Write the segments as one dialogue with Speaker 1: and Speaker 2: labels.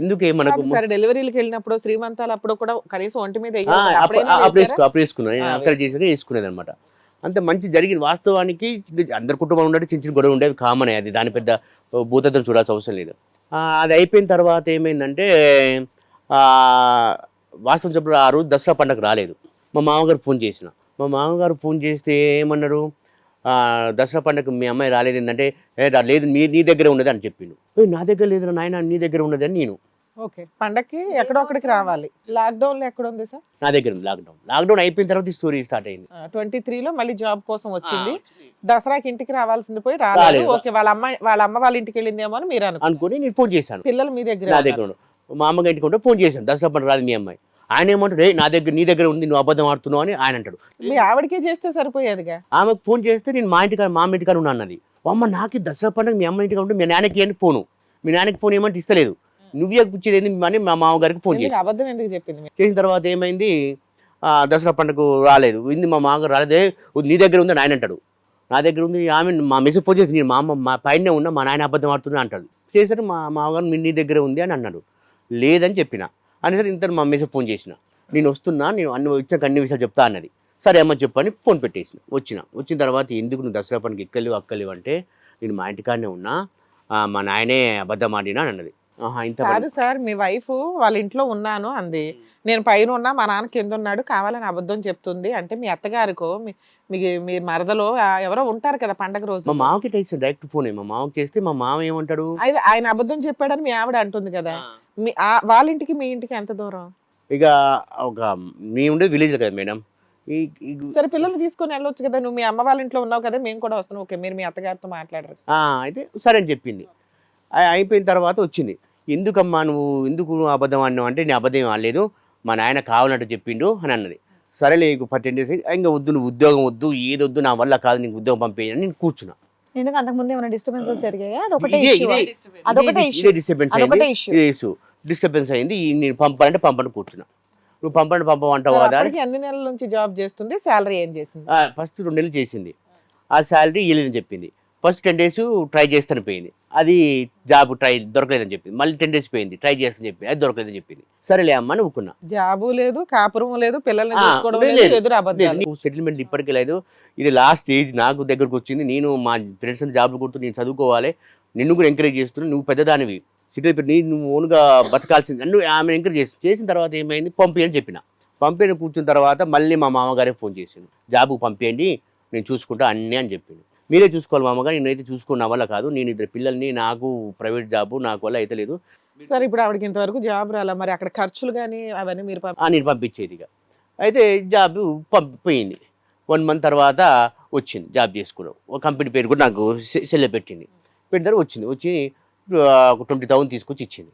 Speaker 1: ఎందుకే మనకు
Speaker 2: సరే డెలివరీలకు వెళ్ళినప్పుడు శ్రీమంతాలు అప్పుడు కూడా కనీసం ఒంటి మీద.
Speaker 1: అప్పుడు అప్పుడు వేసుకున్నాను నేను అక్కడ చేసేది వేసుకునేది అనమాట అంత మంచి జరిగింది. వాస్తవానికి అందరి కుటుంబం ఉండేది చిన్న చిన్న గొడవ ఉండేవి కామన్. అది దాని పెద్ద భూతద్దం చూడాల్సిన అవసరం లేదు. అది అయిపోయిన తర్వాత ఏమైందంటే వాస్తవం చెప్పడం ఆ రోజు దసరా పండగ రాలేదు. మా మామగారు ఫోన్ చేసిన. మా మామగారు ఫోన్ చేస్తే ఏమన్నారు? దసరా పండగ మీ అమ్మాయి రాలేదు ఏంటంటే "ఏ, రా- లేదు మీ నీ దగ్గర ఉన్నది అని చెప్పిండు. "ఏ, నా దగ్గర లేదు నాయన నీ దగ్గర ఉన్నది అని నేను.
Speaker 2: ఓకే. పండక్కి ఎక్కడో ఒకడికి రావాలి. లాక్డౌన్లో ఎక్కడ ఉంది సార్?
Speaker 1: నా దగ్గర ఉంది లాక్డౌన్. లాక్డౌన్ అయిపోయిన తర్వాత ఈ స్టోరీ స్టార్ట్ అయింది.
Speaker 2: ట్వంటీ త్రీ లో మళ్ళీ జాబ్ కోసం వచ్చింది. దసరాకి ఇంటికి రావాల్సింది పోయి రాలేదు. ఓకే వాళ్ళ అమ్మ వాళ్ళ అమ్మ వాళ్ళ ఇంటికి వెళ్ళిందేమో అని మీరు అనుకో
Speaker 1: అనుకుని నేను ఫోన్ చేశాను.
Speaker 2: పిల్లలు మీ దగ్గర
Speaker 1: నా దగ్గర ఉండు. మా అమ్మగా ఇంటికి ఉంటే ఫోన్ చేశాను. దసరా పండుగ రాదు మీ అమ్మాయి. ఆయన ఏమంటాడు "ఏ, నా దగ్గర నీ దగ్గర ఉంది నువ్వు అబద్ధం ఆడుతున్నావు అని ఆయన అంటాడు.
Speaker 2: మీ ఆవిడకే చేస్తే సరిపోయేదిగా?
Speaker 1: ఆమెకు ఫోన్ చేస్తే నేను మా ఇంటికాడ మా ఇంటికాడ ఉన్నా అన్నది. అమ్మ నాకు దసరా పండుగ మీ అమ్మ ఇంటికాడ ఉంటే మీ నాన్నకి అని ఫోను. మీ నాన్నకి ఫోన్ ఏమంటే ఇస్తలేదు. నువ్వే ఇచ్చేది ఏంది అని మా మామగారికి ఫోన్ చేసి
Speaker 2: అబద్ధం ఎందుకు చెప్పింది?
Speaker 1: చేసిన తర్వాత ఏమైంది? ఆ, దసరా పండుగ రాలేదు. ఇంది మా మామగారు రాలేదే. నీ దగ్గర ఉంది ఆయన అంటాడు. నా దగ్గర ఉంది ఆమె మా మెసేజ్ ఫోన్ చేసి నేను మా అమ్మ మా పైన ఉన్నా మా నాయన అబద్ధం ఆడుతున్నా అంటాడు. చేశారు మా మామగారు మీ నీ దగ్గర ఉంది అని అన్నాడు. లేదని చెప్పిన. అనేసరి ఇంత మా మెసేజ్ ఫోన్ చేసిన. నేను వస్తున్నా నేను అన్ని ఇచ్చిన అన్ని విషయాలు చెప్తా అన్నది. సరే అమ్మ చెప్పని ఫోన్ పెట్టేసిన. వచ్చిన. వచ్చిన తర్వాత ఎందుకు నువ్వు దసరా పండుగ ఎక్కలేవు అక్కలేవు అంటే నేను మా ఇంటికాడనే ఉన్నా మా నాయనే అబద్ధం ఆడినా అని అన్నది.
Speaker 2: కాదు సార్ మీ వైఫ్ వాళ్ళ ఇంట్లో ఉన్నాను అంది. నేను పైన ఉన్నా మా నాన్న కింద ఉన్నాడు కావాలని అబద్ధం చెప్తుంది. అంటే మీ అత్తగారికో మీ మరదలో ఎవరో ఉంటారు కదా పండగ రోజు.
Speaker 1: మా మామకి డైరెక్ట్ ఫోన్ మా మామకి చేస్తే మా మామ ఏమంటాడు?
Speaker 2: అయితే ఆయన అబద్ధం చెప్పాడని మీ ఆవిడ అంటుంది కదా. మీ ఆ- వాళ్ళ ఇంటికి మీ ఇంటికి ఎంత దూరం?
Speaker 1: ఇక ఒక మీ ఉండేది విలేజ్ కదా మేడం. ఈ ఈ-
Speaker 2: సరే పిల్లల్ని తీసుకొని వెళ్ళొచ్చు కదా. నువ్వు మీ అమ్మ వాళ్ళ ఇంట్లో ఉన్నావు కదా మేము కూడా వస్తున్నాం. ఓకే మీరు మీ అత్తగారితో మాట్లాడరు.
Speaker 1: ఆ, అయితే సరే అని చెప్పింది. ఆ- అయిపోయిన తర్వాత వచ్చింది. ఎందుకమ్మా నువ్వు ఎందుకు నువ్వు అబద్ధం అన్నావు అంటే నేను అబద్ధం అనలేదు మా నాయన కావాలంటే చెప్పిండు అని అన్నది. సరేలే పది డేస్ ఇంకా వద్దు నువ్వు ఉద్యోగం వద్దు ఏది వద్దు నా వల్ల కాదు నీకు ఉద్యోగం పంపేయని నేను కూర్చున్నా.
Speaker 3: ఎందుకు అంతకు ముందు ఏమైనా డిస్టర్బెన్సెస్ జరిగాయా? అదొకటే
Speaker 1: ఇదే-
Speaker 3: అదొకటే.
Speaker 1: ఇదే డిస్టర్బెన్స్
Speaker 3: అదొకటే.
Speaker 1: ఇదే ఇష్యూ డిస్టర్బెన్స్ అయింది. ఈ నేను పంపాలంటే పంపని కూర్చున్నా. నువ్వు పంపండి పంపమంటావా
Speaker 2: మరి
Speaker 1: అని
Speaker 2: అప్పటికి ఎన్ని నెలల నుంచి జాబ్ చేస్తుంది? శాలరీ ఏం చేసింది?
Speaker 1: ఫస్ట్ రెండు నెలలు చేసింది. ఆ శాలరీ ఇవ్వలేదని చెప్పింది. ఫస్ట్ టెన్ డేస్ ట్రై చేస్తాను పోయింది. అది జాబ్ ట్రై దొరకలేదని చెప్పింది మళ్ళీ టెన్ డేస్ పోయింది ట్రై చేస్తాను చెప్పింది అది దొరకలేదని చెప్పింది సరేలే అమ్మ అని ఊకున్నా.
Speaker 2: జాబు లేదు కాపురం లేదు పిల్లల్ని
Speaker 1: సెటిల్మెంట్ ఇప్పటికే లేదు. ఇది లాస్ట్ ఏజ్ నాకు దగ్గరకు వచ్చింది. నేను మా ఫ్రెండ్స్ జాబ్లు కొడుతూ నేను చదువుకోవాలి. నిన్ను కూడా ఎంకరేజ్ చేస్తున్నాను నువ్వు పెద్దదానివి. సిటీ పెట్టి నీ నువ్వు ఓన్గా బతకాల్సింది. నన్ను ఆమె ఎంకరేజ్ చేసి చేసిన తర్వాత ఏమైంది? పంపి అని చెప్పిన. పంపిన కూర్చున్న తర్వాత మళ్ళీ మా మామగారే ఫోన్ చేసిండు. జాబు పంపేయండి నేను చూసుకుంటా అన్నీ అని చెప్పిండు. మీరే చూసుకోవాలి మామగారు నేనైతే చూసుకున్న వల్ల కాదు. నేను ఇద్దరు పిల్లల్ని నాకు ప్రైవేట్ జాబు నాకు వల్ల అయితే లేదు.
Speaker 2: సరే ఇప్పుడు ఆవిడకి ఇంతవరకు జాబ్ రాలా? మరి అక్కడ ఖర్చులు కానీ అవన్నీ మీరు
Speaker 1: నేను పంపించేది ఇక. అయితే జాబ్ పంపిపోయింది. వన్ మంత్ తర్వాత వచ్చింది జాబ్ చేసుకోవడం ఒక కంపెనీ పేరు కూడా నాకు సెల్లె పెట్టింది. పెట్టిన వచ్చింది. వచ్చి ఒక ట్వంటీ థౌసండ్ తీసుకొచ్చి ఇచ్చింది.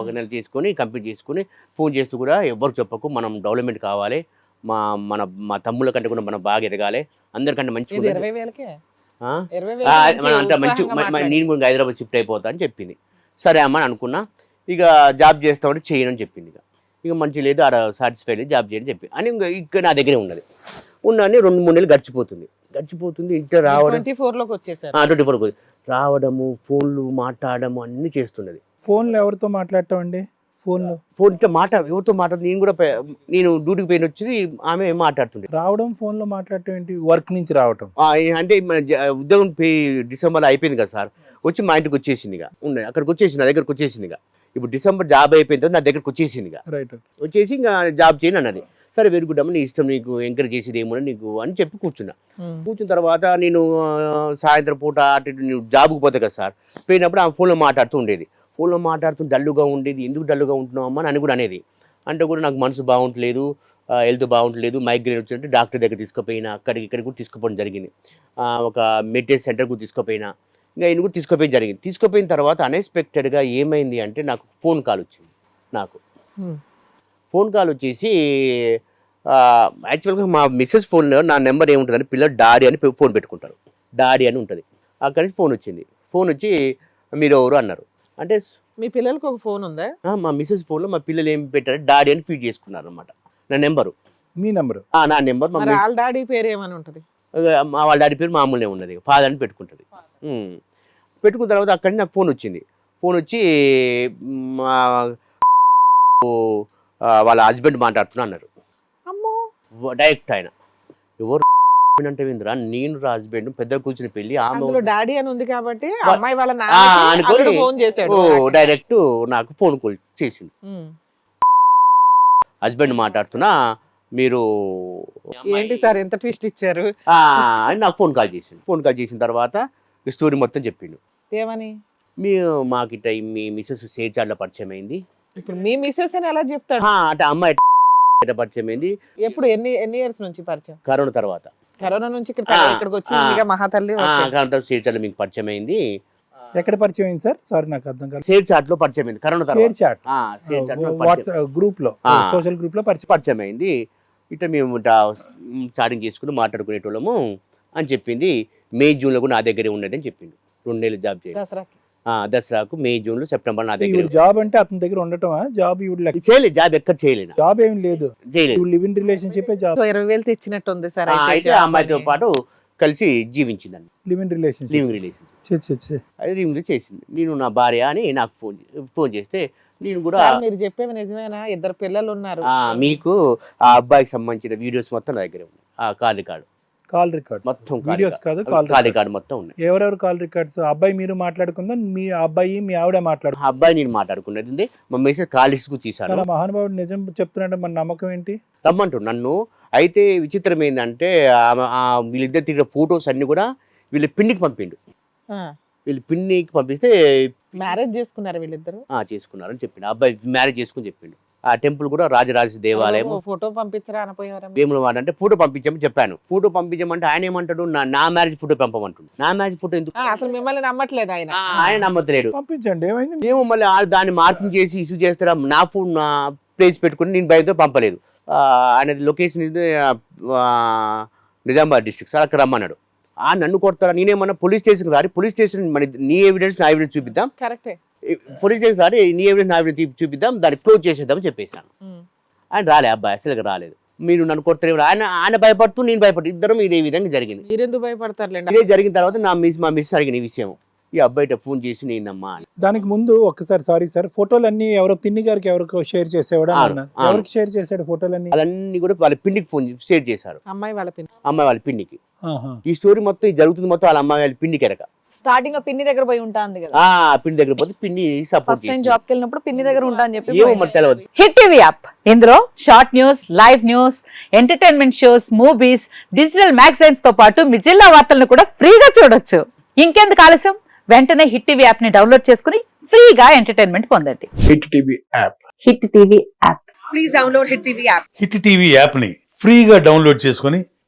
Speaker 2: ఒక
Speaker 1: నెల తీసుకొని కంప్లీట్ చేసుకొని ఫోన్ చేస్తూ కూడా ఎవరికి చెప్పకు మనం డెవలప్మెంట్ కావాలి. మా మన మా తమ్ముళ్ళ కంటే కూడా మనం బాగా ఎదగాలి. అందరికంటే మంచి
Speaker 2: ఇరవై వేలకే?
Speaker 1: అంటే మంచి నేను కూడా హైదరాబాద్ షిఫ్ట్ అయిపోతా అని చెప్పింది. సరే అమ్మ అని అనుకున్నా. ఇక జాబ్ చేస్తామంటే చేయనని చెప్పింది ఇక. ఇక మంచి లేదు ఆడ సాటిస్ఫై లేదు జాబ్ చేయని చెప్పి. అని ఇంకా ఇక్కడ నా దగ్గరే ఉన్నది. ఉన్నాని రెండు మూడు నెలలు గడిచిపోతుంది. గడిచిపోతుంది ఇంట్లో రావడం.
Speaker 2: ట్వంటీ ఫోర్లోకి వచ్చేసారు.
Speaker 1: ట్వంటీ ఫోర్ రావడము ఫోన్లు మాట్లాడము అన్నీ చేస్తున్నది.
Speaker 4: ఫోన్లో ఎవరితో మాట్లాడటం అండి?
Speaker 1: ఫోన్ ఇట్లా మాట ఎవరితో మాట్లాడు నేను కూడా నేను డ్యూటీకి పోయిన వచ్చి ఆమె మాట్లాడుతుంది
Speaker 4: రావడం ఫోన్లో మాట్లాడటం ఏంటి? వర్క్ నుంచి రావటం.
Speaker 1: ఆ, అంటే మన ఉద్యోగం పోయి డిసెంబర్లో అయిపోయింది కదా సార్ వచ్చి మా ఇంటికి వచ్చేసింది ఇక ఉన్నాయి అక్కడికి వచ్చేసింది నా దగ్గరకు వచ్చేసింది ఇక ఇప్పుడు డిసెంబర్ జాబ్ అయిపోయిన తర్వాత నా దగ్గరకు వచ్చేసింది ఇక
Speaker 4: రైట్
Speaker 1: వచ్చేసి ఇంకా జాబ్ చేయను అన్నది. సరే వెరీ గుడ్ అమ్మ నీ ఇష్టం నీకు ఎంకరేజ్ చేసేది ఏమో నీకు అని చెప్పి కూర్చున్నా.
Speaker 2: ఉమ్.
Speaker 1: కూర్చున్న తర్వాత నేను ఆ, సాయంత్రం పూట అటు నేను జాబ్కి పోతే కదా సార్ పోయినప్పుడు ఆమె ఫోన్లో మాట్లాడుతూ ఉండేది. ఫోన్లో మాట్లాడుతూ డల్లుగా ఉండేది ఎందుకు డల్లుగా ఉంటున్నావు అమ్మ అని కూడా అనేది. అంటే కూడా నాకు మనసు బాగుంటలేదు హెల్త్ బాగుంటలేదు మైగ్రేన్ వచ్చినట్టు డాక్టర్ దగ్గర తీసుకుపోయినా అక్కడికి ఇక్కడికి కూడా తీసుకుపోవడం జరిగింది. ఒక మెడిటేషన్ సెంటర్కి కూడా తీసుకుపోయినా ఇంకా ఆయన కూడా తీసుకుపోయి జరిగింది. తీసుకుపోయిన తర్వాత అన్ఎక్స్పెక్టెడ్గా ఏమైంది అంటే నాకు ఫోన్ కాల్ వచ్చింది నాకు. ఫోన్ కాల్ వచ్చేసి యాక్చువల్గా మా మిస్సెస్ ఫోన్లో నా నెంబర్ ఏముంటుందని పిల్లలు డాడీ అని ఫోన్ పెట్టుకుంటారు. డాడీ అని ఉంటుంది. అక్కడి నుంచి ఫోన్ వచ్చింది. ఫోన్ వచ్చి మీరు ఎవరు అన్నారు. అంటే
Speaker 2: మీ పిల్లలకి ఒక ఫోన్ ఉందా?
Speaker 1: "ఆ, మా మిస్సెస్ ఫోన్లో మా పిల్లలు ఏం పెట్టారు? డాడీ అని ఫీడ్ చేసుకున్నారు అనమాట నా నెంబరు.
Speaker 4: మీ నెంబరు?
Speaker 1: నా నెంబర్
Speaker 2: వాళ్ళ డాడీ పేరు ఏమని ఉంటది?
Speaker 1: మా వాళ్ళ డాడీ పేరు మామూలునే ఉన్నది. ఫాదర్ అని పెట్టుకుంటుంది. పెట్టుకున్న తర్వాత అక్కడి నాకు ఫోన్ వచ్చింది. ఫోన్ వచ్చి మా వాళ్ళ హస్బెండ్ మాట్లాడుతున్నా అన్నారు.
Speaker 2: అమ్మో!
Speaker 1: డైరెక్ట్ ఆయన. ఎవరు అంటే విందిరా నేను రా హస్బెండ్ పెద్ద కూర్చుని పెళ్ళి ఆమె
Speaker 2: అందులో డాడీ అని ఉంది కాబట్టి అమ్మాయి వాళ్ళ
Speaker 1: అనుకొని
Speaker 2: ఫోన్ చేశాడు
Speaker 1: ఓ డైరెక్ట్ నాకు ఫోన్ కాల్ చేసిండు. హస్బెండ్ మాట్లాడుతున్నా మీరు
Speaker 2: ఏంటి సార్ ఎంత ట్విస్ట్ ఇచ్చారు?
Speaker 1: ఆ, అని నాకు ఫోన్ కాల్ చేసిండు. ఫోన్ కాల్ చేసిన తర్వాత ఈ స్టోరీ మొత్తం చెప్పిండు.
Speaker 2: ఏమని?
Speaker 1: మీ మాకు ఇట్ట మీ మిస్సెస్ సేచాడ్ల పరిచయం అయింది.
Speaker 2: ఇప్పుడు మీ మిస్సెస్ అని ఎలా చెప్తాడు?
Speaker 1: ఆ, అంటే అమ్మాయి పరిచయం అయింది
Speaker 2: ఎప్పుడు ఎన్ని ఎన్ని ఇయర్స్ నుంచి పరిచయం?
Speaker 1: కరోనా తర్వాత.
Speaker 2: కరోనా నుంచి ఇక్కడికి వచ్చిందిగా మహాతల్లి
Speaker 1: సేచాడ్ల మీకు పరిచయం అయింది
Speaker 4: ఎక్కడ పరిచయం అయింది సార్? సారీ నాకు అర్థం కాదు
Speaker 1: సేర్ చాట్లో పరిచయం అయింది కరోనా
Speaker 4: షేర్ చాట్.
Speaker 1: ఆ, షేర్ చాట్
Speaker 4: వాట్సాప్
Speaker 1: గ్రూప్లో.
Speaker 4: సోషల్ గ్రూప్లో పరిచయం
Speaker 1: పరిచయం. అయింది ఇట్లా మేము చాటింగ్ చేసుకుని మాట్లాడుకునేటోళ్ళము అని చెప్పింది. మే జూన్లో కూడా నా దగ్గరే ఉన్నది అని చెప్పిండు. రెండు నెలలు జాబ్ చేయాలి.
Speaker 2: దసరాకి
Speaker 1: దసరాకు మే జూన్లో సెప్టెంబర్ నా దగ్గర
Speaker 4: జాబ్ అంటే అతని దగ్గర ఉండటం జాబ్ లెక్క?
Speaker 1: చేయలేదు జాబ్ ఎక్కడ చేయలేదు.
Speaker 4: జాబ్ ఏం లేదు.
Speaker 1: చేయలేదు.
Speaker 4: Live in relationship job.
Speaker 2: So ఇరవై వేలు తెచ్చినట్టు ఉంది సార్ అయితే
Speaker 1: అమ్మాయితో పాటు కలిసి జీవించిందండి.
Speaker 4: Live in relationship
Speaker 1: living relation అది లివింగ్ చేసింది. నేను నా భార్య అని నాకు ఫోన్ ఫోన్ చేస్తే నేను కూడా
Speaker 2: మీరు చెప్పేవి నిజమేనా? ఇద్దరు పిల్లలు ఉన్నారు.
Speaker 1: ఆ, మీకు ఆ అబ్బాయికి సంబంధించిన వీడియోస్ మొత్తం నా దగ్గర ఉన్నాయి. ఆ కాల్ రికార్డు
Speaker 4: కాల్ రికార్డ్
Speaker 1: మొత్తం
Speaker 4: వీడియోస్ కాదు కాల్
Speaker 1: కాల్ రికార్డు మొత్తం ఉన్నాయి.
Speaker 4: ఎవరెవరు కాల్ రికార్డ్స్? అబ్బాయి మీరు మాట్లాడుకుందా మీ అబ్బాయి మీ ఆవిడ మాట్లాడు
Speaker 1: ఆ అబ్బాయి నేను మాట్లాడుకున్నది. మా మెసేజ్ కాల్ లిస్ట్ తీసాను
Speaker 4: మహానుభావుడు నిజం చెప్తున్నాడు మన నమ్మకం ఏంటి?
Speaker 1: రమ్మంటు నన్ను. అయితే విచిత్రం ఏంటంటే వీళ్ళిద్దరు తిరిగిన ఫొటోస్ అన్ని కూడా వీళ్ళ పిన్నికి పంపిండు. వీళ్ళు పిన్నికి పంపిస్తే
Speaker 2: మ్యారేజ్ చేసుకున్నారు వీళ్ళిద్దరు?
Speaker 1: ఆ, చేసుకున్నారని చెప్పిండు. అబ్బాయి మ్యారేజ్ చేసుకుని చెప్పిండు. ఆ టెంపుల్ కూడా రాజరాజ దేవాలయం
Speaker 2: ఫోటో పంపించరా
Speaker 1: వేములవాడ అంటే ఫోటో పంపించమని చెప్పాను. ఫోటో పంపించమంటే ఆయన ఏమంటాడు? నా నా మ్యారేజ్ ఫోటో పంపమంటాడు నా మ్యారేజ్ ఫోటో ఎందుకు?
Speaker 2: అసలు మిమ్మల్ని నమ్మట్లేదు ఆయన.
Speaker 1: ఆయన నమ్మతలేడు
Speaker 4: పంపించండి ఏమైంది?
Speaker 1: మేము మళ్ళీ దాన్ని మార్కింగ్ చేసి ఇష్యూ చేస్తారా? నా ఫోన్ నా ప్లేస్ పెట్టుకుని నేను బయటతో పంపలేదు. ఆ, ఆయనది లొకేషన్ ఇది ఆ, నిజామాబాద్ డిస్ట్రిక్ట్ సార్ అక్కడ రమ్మన్నాడు. ఆ నన్ను కొడతారా? నేనేమన్నా పోలీస్ స్టేషన్కి రారి? పోలీస్ స్టేషన్ మన నీ ఎవిడెన్స్ నా ఎవిడెన్స్ చూపిద్దాం?
Speaker 2: కరెక్టే
Speaker 1: పోలీస్ స్టేషన్ రారి నీ ఎవిడెన్స్ నా ఎవిడెన్స్ చూపిద్దాం దాన్ని క్లోజ్ చేసేద్దాం చెప్పేసాను
Speaker 2: ఉమ్.
Speaker 1: ఆయన రాలే అబ్బాయి అసలు రాలేదు. మీరు నన్ను కొడతారు ఆయన ఆయన భయపడుతూ నేను భయపడుతూ ఇద్దరం ఇదే విధంగా జరిగింది.
Speaker 2: మీరెందుకు భయపడతారులేండి?
Speaker 1: ఇదే జరిగిన తర్వాత నా మిస్ మా మిస్ అడిగిన ఈ విషయం. ఈ అబ్బాయి ఫోన్ చేసి నేనమ్మా అని.
Speaker 4: దానికి ముందు ఒక్కసారి సారీ సార్ ఫోటోలన్నీ ఎవరో పిన్ని గారికి ఎవరికో షేర్ చేసేవాడు. ఎవరికి షేర్ చేశాడు ఫోటోలన్నీ?
Speaker 1: అవన్నీ కూడా వాళ్ళ పిన్నికి ఫోన్ షేర్ చేశారు.
Speaker 2: అమ్మాయి వాళ్ళ పిన్
Speaker 1: అమ్మాయి వాళ్ళ పిన్నికి.
Speaker 4: ఆహా.
Speaker 1: ఈ స్టోరీ మొత్తం జరుగుతుంది మొత్తం వాళ్ళ అమ్మాయి వాళ్ళ పిన్నికి ఎరక.
Speaker 3: స్టార్టింగ్లో పిన్ని దగ్గర పోయి ఉంటా అంది కదా.
Speaker 1: ఆ పిన్ని దగ్గర పోతే పిన్ని సపోర్ట్
Speaker 3: ఫస్ట్ టైం జాబ్కి వెళ్ళినప్పుడు పిన్ని దగ్గర ఉంటా అని చెప్పి
Speaker 1: ఏమో
Speaker 3: పోయింది.
Speaker 1: మరి తెలియదు
Speaker 5: హిట్ టీవీ యాప్. ఇందులో short news live news entertainment shows movies digital మ్యాగజైన్స్తో పాటు మీ జిల్లా వార్తలను కూడా ఫ్రీగా చూడొచ్చు. ఇంకెందుకు ఆలస్యం? వెంటనే హిట్ టీవీ యాప్ని డౌన్లోడ్ చేసుకుని ఫ్రీగా ఎంటర్టైన్మెంట్ పొందండి.
Speaker 6: Hit TV app.
Speaker 5: Hit TV app.
Speaker 7: Hit TV యాప్ని ఫ్రీగా డౌన్లోడ్ చేసుకొని